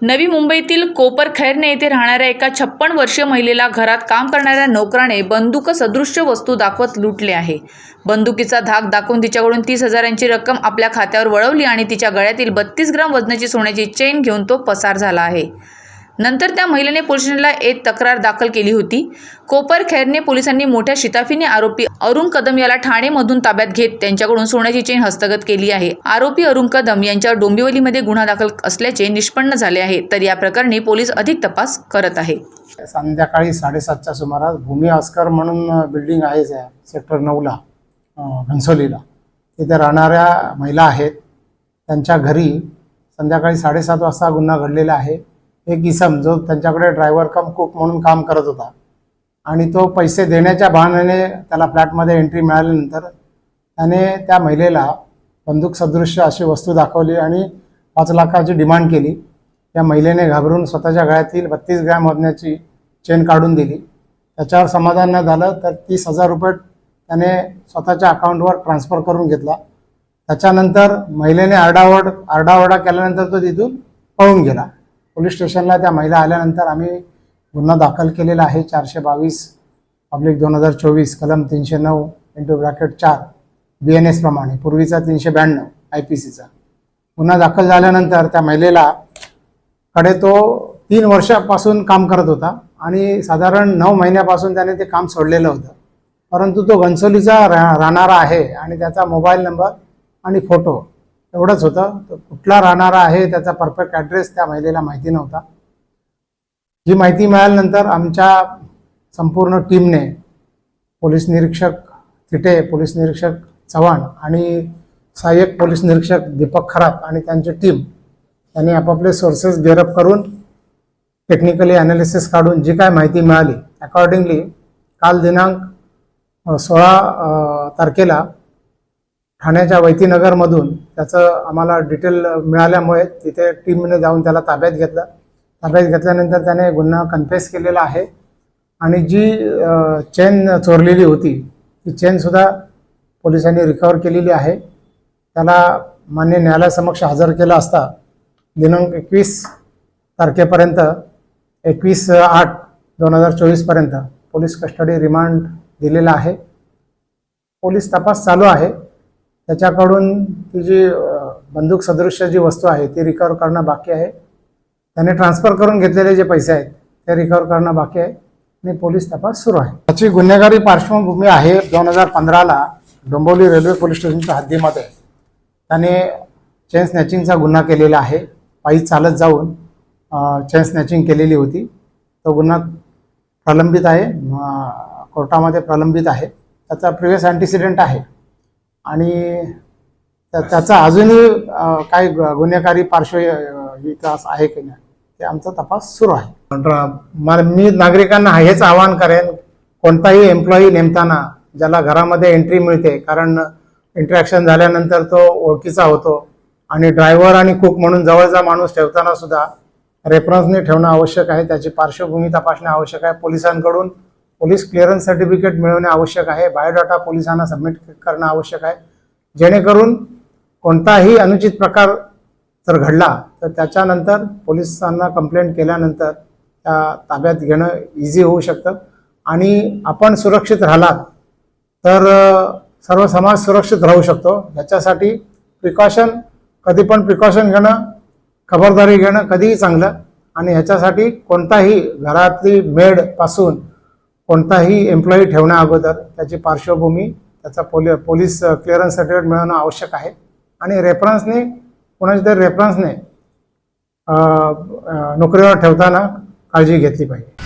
नवी मुंबईतील कोपर खैरने येथे राहणाऱ्या एका छप्पन वर्षीय महिलेला घरात काम करणाऱ्या नोकराने बंदूक सदृश्य वस्तू दाखवत लुटले आहे. बंदुकीचा धाक दाखवून तिच्याकडून तीस हजारांची रक्कम आपल्या खात्यावर वळवली आणि तिच्या गळ्यातील बत्तीस ग्राम वजनाची सोन्याची चेन घेऊन तो पसार झाला आहे. नंतर त्या महिलेने पोलिसांना एक तक्रार दाखल केली होती. कोपर खैरने पोलिसांनी मोठ्या शिताफीने आरोपी अरुण कदम याला ठाणेमधून ताब्यात घेत त्यांच्याकडून सोन्याची चेन हस्तगत केली आहे. आरोपी अरुण कदम यांच्यावर डोंबिवलीमध्ये गुन्हा दाखल असल्याचे निष्पन्न झाले आहे. तर या प्रकरणी पोलीस अधिक तपास करत आहे. संध्याकाळी साडेसातच्या सुमारास भूमी ऑस्कर म्हणून बिल्डिंग आहे सेक्टर नऊला घनसोलीला. तिथे राहणाऱ्या महिला आहेत. त्यांच्या घरी संध्याकाळी साडेसात वाजता गुन्हा घडलेला आहे. एक इसम जो त्यांच्याकडे ड्रायव्हर कम कुक म्हणून काम करत होता. आणि तो पैसे देण्याच्या बहाण्याने त्याला फ्लॅटमध्ये एंट्री मिळाल्यानंतर त्याने त्या महिलेला बंदूक सदृश्य अशी वस्तू दाखवली आणि पाच लाखाची डिमांड केली. त्या महिलेने घाबरून स्वतःच्या गळ्यातील बत्तीस ग्रॅम वजनाची चेन काढून दिली. त्याच्यावर समाधान न झालं तर तीस हजार रुपये त्याने स्वतःच्या अकाउंटवर ट्रान्सफर करून घेतला. त्याच्यानंतर महिलेने आरडाओरड आरडाओरडा केल्यानंतर तो तिथून पळून गेला. पोलीस स्टेशनला त्या महिला आल्यानंतर आम्ही गुन्हा दाखल केलेला आहे. चारशे बावीस पब्लिक दोन हजार चोवीस कलम तीनशे नऊ इंटू ब्रॅकेट चार बी एन एस प्रमाणे. पूर्वीचा तीनशे ब्याण्णव आय पी सीचा गुन्हा दाखल झाल्यानंतर त्या महिलेला कडे तो तीन वर्षापासून काम करत होता आणि साधारण नऊ महिन्यापासून त्याने ते काम सोडलेलं होतं. परंतु तो घनसोलीचा रा राहणारा आहे आणि त्याचा मोबाईल नंबर आणि फोटो एवढंच होतं. तर कुठला राहणारा आहे त्याचा परफेक्ट ॲड्रेस त्या महिलेला माहिती नव्हता. ही माहिती मिळाल्यानंतर आमच्या संपूर्ण टीमने पोलीस निरीक्षक तिटे पोलीस निरीक्षक चव्हाण आणि सहाय्यक पोलीस निरीक्षक दीपक खरात आणि त्यांची टीम त्यांनी आपापले सोर्सेस गेअरअप करून टेक्निकली ॲनालिसिस काढून जी काय माहिती मिळाली अकॉर्डिंगली काल दिनांक सोळा तारखेला ठाण्याच्या वैतीनगरमधून त्याचं आम्हाला डिटेल मिळाल्यामुळे तिथे टीमने जाऊन त्याला ताब्यात घेतलं. ताब्यात घेतल्यानंतर त्याने गुन्हा कन्फेस केलेला आहे. आणि जी चेन चोरलेली होती ती चेनसुद्धा पोलिसांनी रिकवर केलेली आहे. त्याला मान्य न्यायालयासमक्ष हजर केलं असता दिनांक एकवीस तारखेपर्यंत एकवीस आठ दोन हजार चोवीसपर्यंत पोलीस कस्टडी रिमांड दिलेला आहे. पोलीस तपास चालू आहे. त्याच्याकडून ती जी बंदूक सदृश्य जी वस्तू आहे ती रिकवर करणं बाकी आहे. त्याने ट्रान्सफर करून घेतलेले जे पैसे आहेत ते रिकवर करणं बाकी आहे. आणि पोलीस तपास सुरू आहे. त्याची गुन्हेगारी पार्श्वभूमी आहे दोन हजार पंधराला डोंबोली रेल्वे पोलीस स्टेशनच्या हद्दीमध्ये. त्याने चेन स्नॅचिंगचा गुन्हा केलेला आहे. पायी चालत जाऊन चेन स्नॅचिंग केलेली होती. तो गुन्हा प्रलंबित आहे कोर्टामध्ये प्रलंबित आहे. त्याचा प्रिव्हियस अँटिसिडेंट आहे. आणि त्या- त्याचा अजूनही काही गुन्हेगारी पार्श्व अ, आहे की नाही ते आमचा तपास सुरू आहे. मी नागरिकांना हेच आवाहन करेन कोणताही एम्प्लॉई नेमताना ज्याला घरामध्ये एंट्री मिळते कारण इंटरॅक्शन झाल्यानंतर तो ओळखीचा होतो आणि ड्रायव्हर आणि कुक म्हणून जवळचा माणूस ठेवताना सुद्धा रेफरन्सने ठेवणं आवश्यक आहे त्याची पार्श्वभूमी तपासणे आवश्यक आहे पोलिसांकडून पोलीस क्लिअरन्स सर्टिफिकेट मिळवणे आवश्यक आहे. बायोडाटा पोलिसांना सबमिट करणं आवश्यक आहे. जेणेकरून कोणताही अनुचित प्रकार जर घडला तर त्याच्यानंतर पोलिसांना कंप्लेंट केल्यानंतर त्या ताब्यात घेणं इझी होऊ शकतं. आणि आपण सुरक्षित राहिलात तर सर्व समाज सुरक्षित राहू शकतो. याच्यासाठी प्रिकॉशन कधी पण प्रिकॉशन घेणं खबरदारी घेणं कधीही चांगलं. आणि ह्याच्यासाठी कोणताही घरातली मेडपासून कोणताही एम्प्लॉई ठेवण्या अगोदर त्याची पार्श्वभूमी त्याचा पोलि पोलीस क्लिअरन्स सर्टिफिकेट मिळवणं आवश्यक आहे. आणि रेफरन्सने कोणाच्या तरी रेफरन्सने नोकरीवर ठेवताना काळजी घेतली पाहिजे.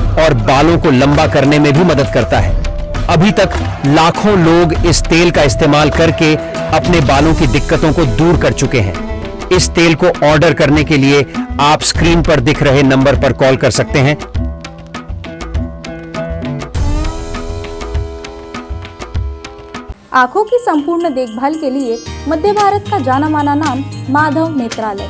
और बालों को लंबा करने में भी मदद करता है। अभी तक लाखों लोग इस तेल का इस्तेमाल करके अपने बालों की दिक्कतों को दूर कर चुके हैं। इस तेल को ऑर्डर करने के लिए आप स्क्रीन पर दिख रहे नंबर पर कॉल कर सकते हैं। आँखों की संपूर्ण देखभाल के लिए मध्य भारत का जाना माना नाम माधव नेत्रालय।